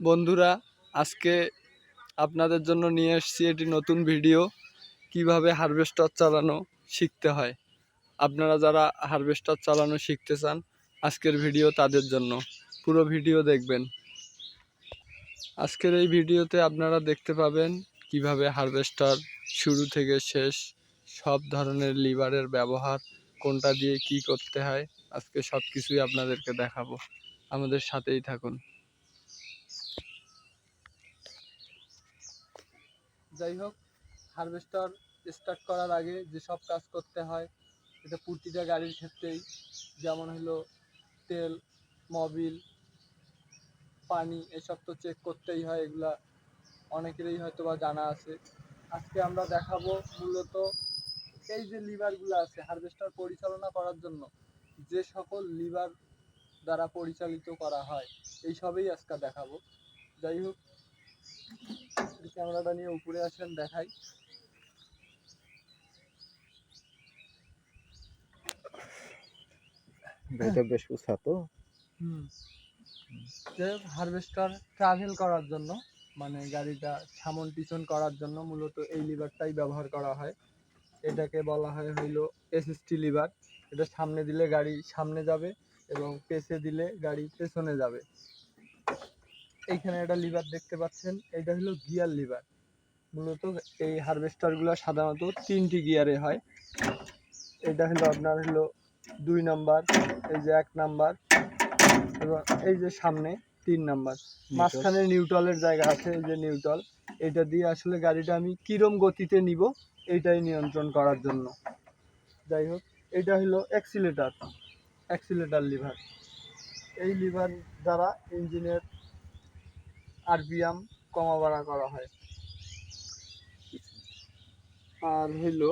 বন্ধুরা, আজকে আপনাদের জন্য নিয়ে এসেছি এটি নতুন ভিডিও, কীভাবে হারভেস্টার চালানো শিখতে হয়। আপনারা যারা হারভেস্টার চালানো শিখতে চান, আজকের ভিডিও তাদের জন্য। পুরো ভিডিও দেখবেন। আজকের এই ভিডিওতে আপনারা দেখতে পাবেন, কীভাবে হারভেস্টার শুরু থেকে শেষ, সব ধরনের লিভারের ব্যবহার, কোনটা দিয়ে কি করতে হয়, আজকে সব কিছুই আপনাদেরকে দেখাবো। আমাদের সাথেই থাকুন। যাই হোক হারভেস্টার স্টার্ট করার আগে যেসব কাজ করতে হয়, এটা প্রতিটা গাড়ির ক্ষেত্রেই, যেমন হলো তেল মবিল পানি, এসব তো চেক করতেই হয়, এগুলা অনেকেরই হয়তো বা জানা আছে। আজকে আমরা দেখাবো মূলত এই যে লিভারগুলো আছে হারভেস্টার পরিচালনা করার জন্য যে সকল লিভার দ্বারা পরিচালিত করা হয়, এই সবই আজকে দেখাবো। যাই হোক এই ক্যামেরাটা নিয়ে উপরে আসেন দেখাই। বেশ উঁচা তো। হুম। যে হারভেস্টার ট্রাভেল করার জন্য মানে গাড়িটা সামন পিছন করার জন্য মূলত এই লিভারটাই ব্যবহার করা হয়। এটাকে বলা হয় হইল এসএসটি লিভার এটা সামনে দিলে গাড়ি সামনে যাবে এবং পেছে দিলে গাড়ি পেছনে যাবে। এইখানে একটা লিভার দেখতে পাচ্ছেন এটা হলো গিয়ার লিভার মূলত এই হারভেস্টারগুলো সাধারণত তিনটি গিয়ারে হয়। এটা হলো আপনার হলো দুই নাম্বার এই যে এক নাম্বার এবং এই যে সামনে তিন নাম্বার। মাঝখানে নিউট্রালের জায়গা আছে এই যে নিউট্রাল এটা দিয়ে আসলে গাড়িটা আমি কিরম গতিতে নিব এইটাই নিয়ন্ত্রণ করার জন্য। যাই হোক এটা হলো অ্যাক্সিলেটার অ্যাক্সিলেটার লিভার এই লিভার দ্বারা ইঞ্জিনের আরপিএম কমা বাড়া করা হয়। আর হইল,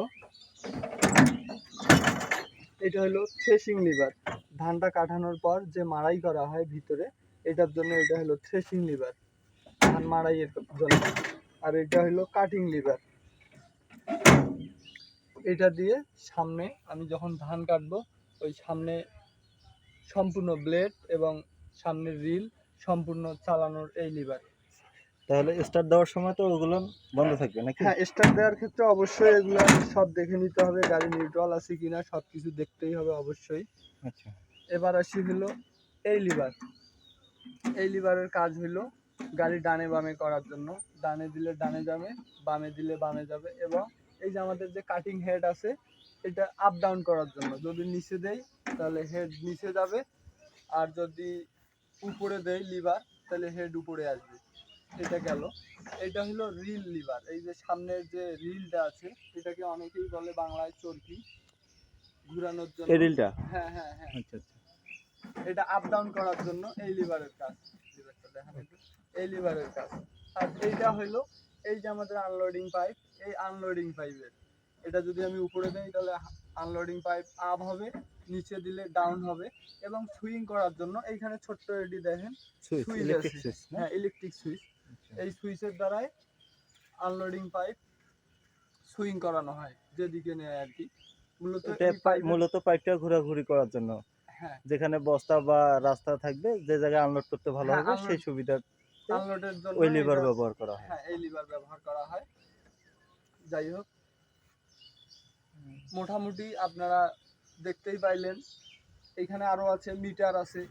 এটা হলো থ্রেশিং লিভার। ধানটা কাটানোর পর যে মাড়াই করা হয় ভিতরে, এটার জন্য এটা হলো থ্রেশিং লিভার। ধান মাড়াইয়ের জন্য। আর এটা হলো কাটিং লিভার। এটা দিয়ে সামনে আমি যখন ধান কাটবো, ওই সামনে সম্পূর্ণ ব্লেড এবং সামনের রিল সম্পূর্ণ চালানোর এই লিভার তাহলে স্টার্ট দেওয়ার সময় তো ওগুলো বন্ধ থাকবে নাকি? হ্যাঁ স্টার্ট দেওয়ার ক্ষেত্রে অবশ্যই এগুলো সব দেখে নিতে হবে গাড়ি নিউট্রাল আছে কিনা সব কিছু দেখতেই হবে অবশ্যই। আচ্ছা। এবার আসি হলো এই লিভার এই লিভারের কাজ হলো গাড়ি ডানে বামে করার জন্য। ডানে দিলে ডানে যাবে বামে দিলে বামে যাবে এবং এই যে আমাদের যে কাটিং হেড আছে এটা আপ ডাউন করার জন্য। যদি নিচে দেই তাহলে হেড নিচে যাবে। আর যদি উপরে দেই লিভার তাহলে হেড উপরে আসবে। এটা গেল। এটা হলো রিল লিভার এই যে সামনের যে রিলটা আছে এটাকে অনেকেই বলে বাংলায় চর্কি ঘুরানোর জন্য। এরিলটা হ্যাঁ হ্যাঁ হ্যাঁ। আচ্ছা আচ্ছা। এটা আপ ডাউন করার জন্য এই লিভারের কাজ। লিভারটা দেখান। এই লিভারের কাজ। আর এইটা হইল এই যে আমাদের আনলোডিং পাইপ এই আনলোডিং পাইপের এটা যদি আমি উপরে দেই তাহলে আনলোডিং পাইপ আপ হবে। নিচে দিলে ডাউন হবে এবং সুইং করার জন্য এইখানে ছোট্ট এডি দেখেন সুইচ সুইচ। সুইচ হ্যাঁ ইলেকট্রিক সুইচ আচ্ছা। এই সুইচের দ্বারাই আনলোডিং পাইপ সুইং করানো হয় যেদিকে নেয় আর কি। মূলত এটা মূলত পাইপটা ঘোরাঘুরি করার জন্য। হ্যাঁ। যেখানে বস্তা বা রাস্তা থাকবে যে জায়গায় আনলোড করতে ভালো হ্যাঁ, হবে সেই সুবিধা আনলোডের জন্য ওই লিভার ব্যবহার করা হয়। হ্যাঁ এই লিভার ব্যবহার করা হয়। যাই হোক মোটামুটি আপনারা দেখতেই পাইলেন। এখানে আরও আছে মিটার আছে।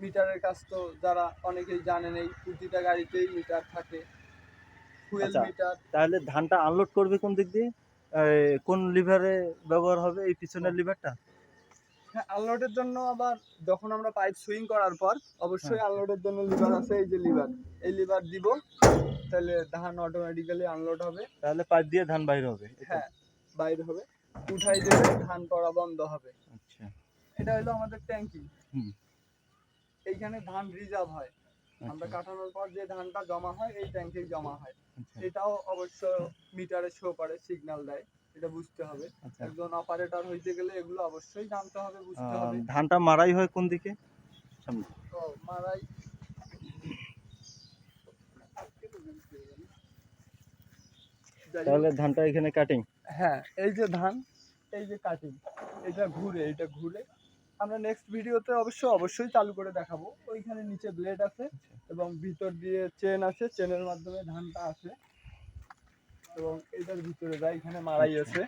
মিটারের কাজ তো যারা অনেকেই জানেন এই প্রতিটা গাড়িতেই মিটার থাকে। ফুয়েল আচ্ছা। মিটার। তাহলে ধানটা আনলোড করবে কোন দিক দিয়ে? কোন লিভারে ব্যবহার হবে এই পিছনের লিভারটা? হ্যাঁ আনলোডের জন্য আবার যখন আমরা পাইপ সুইং করার পর অবশ্যই হ্যাঁ। আনলোডের জন্য লিভার আছে এই যে লিভার। এই লিভার দিব তাহলে ধান অটোমেটিক্যালি আনলোড হবে। তাহলে পাইপ দিয়ে ধান বাইর হবে। হ্যাঁ বাইরে হবে। উঠাই দেবে ধান পড়া বন্ধ হবে। আচ্ছা। এটা হলো আমাদের ট্যাঙ্কি। এইখানে ধান রিজার্ভ হয়। আমরা আচ্ছা, কাটানোর পর যে ধানটা জমা হয় এই ট্যাঙ্কে জমা হয়। আচ্ছা, এটাও অবশ্য মিটারে শো করে সিগন্যাল দেয়। এটা বুঝতে হবে। আচ্ছা। একজন অপারেটর হইতে গেলে এগুলো অবশ্যই জানতে হবে বুঝতে হবে। ধানটা মারাই হয় কোন দিকে? সামনে। মারাই। তাহলে ধানটা এখানে কাটিং হ্যাঁ এই যে ধান এই যে কাটিং এটা ঘুরে এটা ঘুরে। আমরা নেক্সট ভিডিওতে অবশ্য অবশ্যই চালু করে দেখাবো। ওইখানে নিচে ব্লেড আছে এবং ভিতর দিয়ে চেন আছে চেনের মাধ্যমে ধানটা আসে। এবং এটার ভিতরে যায় এখানে মারাই আছে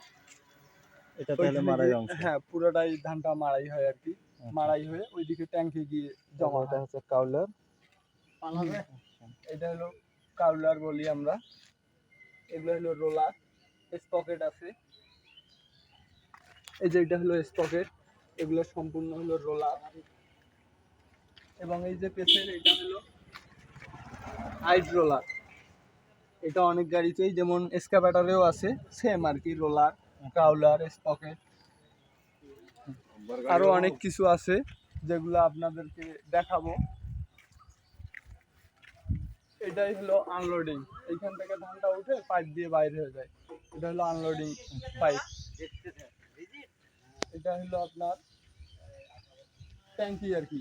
এটা তাহলে মারাই অংশ। হ্যাঁ পুরোটাই ধানটা মারাই হয় আর কি। আচ্ছা। মারাই হয়ে ওইদিকে ট্যাঙ্কে গিয়ে জমা হয়। হচ্ছে কাউলার এটা হলো কাউলার বলি আমরা। এগুলো হলো রোলার স্পকেট আছে। এই যে এটা হলো স্পকেট এগুলো সম্পূর্ণ হলো রোলার। এবং এই যে পেছনের এটা হলো হাইড রোলার। এটা অনেক গাড়িতেই যেমন এসকাভেটারেও আছে, সেম আর কি, রোলার কাউলার স্পকেট আরও অনেক কিছু আছে যেগুলো আপনাদেরকে দেখাবো। এটাই হলো আনলোডিং এইখান থেকে ধানটা উঠে পাইপ দিয়ে বাইরে হয়ে যায়। এটা হলো আনলোডিং পাইপ এটা হলো আপনার ট্যাঙ্কি আর কি।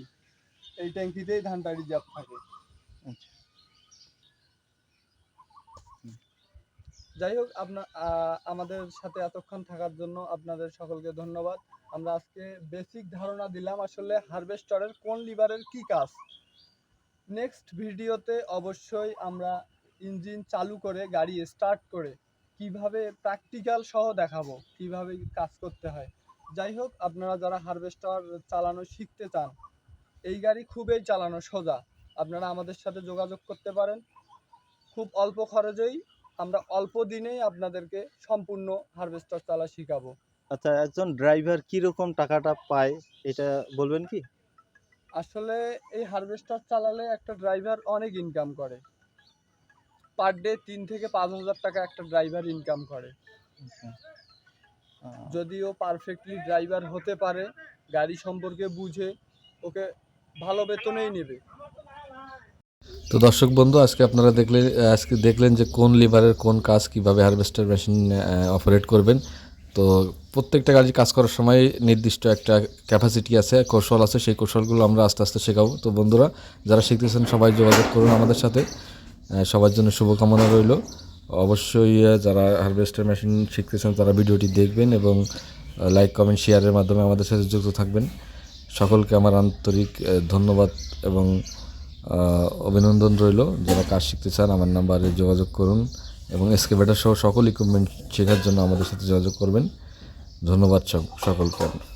এই ট্যাঙ্কিতেই ধান ধানটা রিজার্ভ থাকে। আচ্ছা। যাই হোক আপনার আমাদের সাথে এতক্ষণ থাকার জন্য আপনাদের সকলকে ধন্যবাদ। আমরা আজকে বেসিক ধারণা দিলাম আসলে হারভেস্টারের কোন লিভারের কি কাজ। নেক্সট ভিডিওতে অবশ্যই আমরা ইঞ্জিন চালু করে গাড়ি স্টার্ট করে কীভাবে প্র্যাকটিক্যাল সহ দেখাবো কীভাবে কাজ করতে হয়। যাই হোক আপনারা যারা হারভেস্টার চালানো শিখতে চান এই গাড়ি খুবই চালানো সোজা। আপনারা আমাদের সাথে যোগাযোগ করতে পারেন। খুব অল্প খরচেই আমরা অল্প দিনেই আপনাদেরকে সম্পূর্ণ হারভেস্টার চালা শিখাবো। আচ্ছা একজন ড্রাইভার কি রকম টাকাটা পায় এটা বলবেন কি? আসলে এই হারভেস্টার চালালে একটা ড্রাইভার অনেক ইনকাম করে। পার ডে তিন থেকে পাঁচ হাজার টাকা একটা ড্রাইভার ইনকাম করে। আচ্ছা। যদিও পারফেক্টলি ড্রাইভার হতে পারে গাড়ি সম্পর্কে বুঝে ওকে ভালো বেতনেই নেবে। তো দর্শক বন্ধু আজকে আপনারা দেখলেন আজকে দেখলেন যে কোন লিভারের কোন কাজ কীভাবে হারভেস্টার মেশিন অপারেট করবেন। তো প্রত্যেকটা গাড়ি কাজ করার সময় নির্দিষ্ট একটা ক্যাপাসিটি আছে কৌশল আছে সেই কৌশলগুলো আমরা আস্তে আস্তে শেখাবো। তো বন্ধুরা যারা শিখতেছেন সবাই যোগাযোগ করুন আমাদের সাথে। সবার জন্য শুভকামনা রইল। অবশ্যই যারা হারভেস্টার মেশিন শিখতেছেন, তারা ভিডিওটি দেখবেন এবং লাইক কমেন্ট শেয়ারের মাধ্যমে আমাদের সাথে যুক্ত থাকবেন। সকলকে আমার আন্তরিক ধন্যবাদ এবং অভিনন্দন রইল। যারা কাজ শিখতে চান, আমার নাম্বারে যোগাযোগ করুন এবং এসকেভেটার সহ সকল ইকুইপমেন্ট শেখার জন্য আমাদের সাথে যোগাযোগ করবেন। ধন্যবাদ সক- সকলকে।